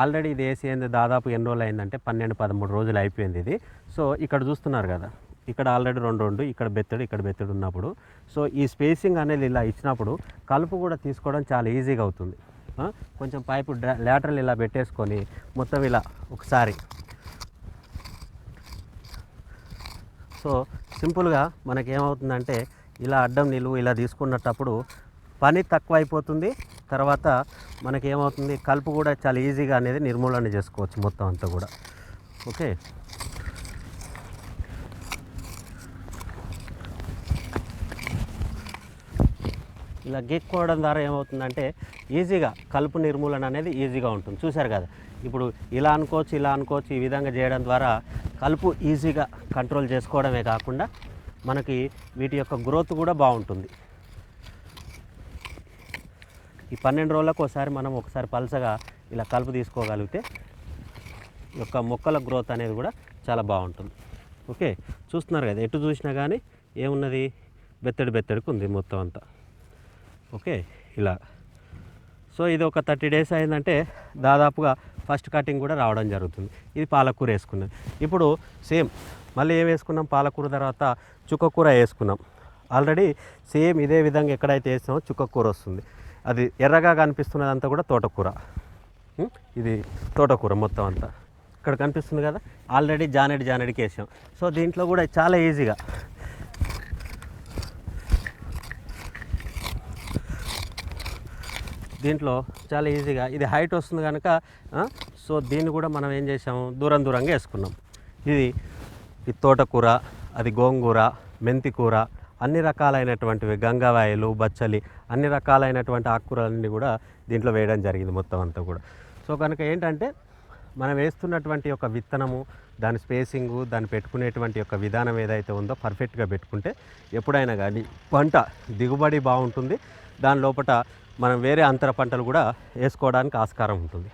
Already ఇది AC అయింది దాదాపు ఎన్ని రోజులు అయిందంటే పన్నెండు పదమూడు రోజులు అయిపోయింది ఇది. సో ఇక్కడ చూస్తున్నారు కదా ఇక్కడ ఆల్రెడీ రెండు రెండు ఇక్కడ బెత్తడు ఇక్కడ బెత్తడు ఉన్నప్పుడు. సో ఈ స్పేసింగ్ అనేది ఇలా ఇచ్చినప్పుడు కలుపు కూడా తీసుకోవడం చాలా ఈజీగా అవుతుంది. కొంచెం పైపు లేటరల్ ఇలా పెట్టేసుకొని మొత్తం ఇలా ఒకసారి. సో సింపుల్గా మనకి ఏమవుతుందంటే ఇలా అడ్డం నిలువు ఇలా తీసుకున్నప్పుడు పని తక్కువ అయిపోతుంది తర్వాత మనకి ఏమవుతుంది కలుపు కూడా చాలా ఈజీగా అనేది నిర్మూలన చేసుకోవచ్చు మొత్తం అంతా కూడా. ఓకే? ఇలా గెక్కోవడం ద్వారా ఏమవుతుందంటే ఈజీగా కలుపు నిర్మూలన అనేది ఈజీగా ఉంటుంది. చూశారు కదా? ఇప్పుడు ఇలా అనుకోవచ్చు ఇలా అనుకోవచ్చు ఈ విధంగా చేయడం ద్వారా కలుపు ఈజీగా కంట్రోల్ చేసుకోవడమే కాకుండా మనకి వీటి యొక్క గ్రోత్ కూడా బాగుంటుంది. ఈ పన్నెండు రోజులకు ఒకసారి మనం ఒకసారి పలసగా ఇలా కలుపు తీసుకోగలిగితే ఈ యొక్క మొక్కల గ్రోత్ అనేది కూడా చాలా బాగుంటుంది. ఓకే? చూస్తున్నారు కదా ఎటు చూసినా కానీ ఏమున్నది? బెత్తడి బెత్తడికి ఉంది మొత్తం అంతా. ఓకే? ఇలా. సో ఇది ఒక థర్టీ డేస్ అయిందంటే దాదాపుగా ఫస్ట్ కటింగ్ కూడా రావడం జరుగుతుంది. ఇది పాలకూర వేసుకున్నాం ఇప్పుడు సేమ్ మళ్ళీ ఏం వేసుకున్నాం? పాలకూర తర్వాత చుక్కకూర వేసుకున్నాం. ఆల్రెడీ సేమ్ ఇదే విధంగా ఎక్కడైతే వేసామో చుక్కకూర వస్తుంది. అది ఎర్రగా కనిపిస్తున్నదంతా కూడా తోటకూర. ఇది తోటకూర మొత్తం అంతా. ఇక్కడ కనిపిస్తుంది కదా ఆల్రెడీ జానెడ్ జానెడ్కి వేసాం. సో దీంట్లో కూడా చాలా ఈజీగా. దీంట్లో చాలా ఈజీగా. ఇది హైట్ వస్తుంది కనుక సో దీన్ని కూడా మనం ఏం చేసాము దూరం దూరంగా వేసుకున్నాం. ఇది ఈ తోటకూర అది గోంగూర మెంతి కూర అన్ని రకాలైనటువంటివి గంగవాయలు బచ్చలి అన్ని రకాలైనటువంటి ఆకుకూరలన్నీ కూడా దీంట్లో వేయడం జరిగింది మొత్తం అంతా కూడా. సో కనుక ఏంటంటే మనం వేస్తున్నటువంటి యొక్క విత్తనము దాని స్పేసింగు దాన్ని పెట్టుకునేటువంటి యొక్క విధానం ఏదైతే ఉందో పర్ఫెక్ట్గా పెట్టుకుంటే ఎప్పుడైనా కానీ పంట దిగుబడి బాగుంటుంది. దాని లోపల మనం వేరే అంతర పంటలు కూడా వేసుకోవడానికి ఆస్కారం ఉంటుంది.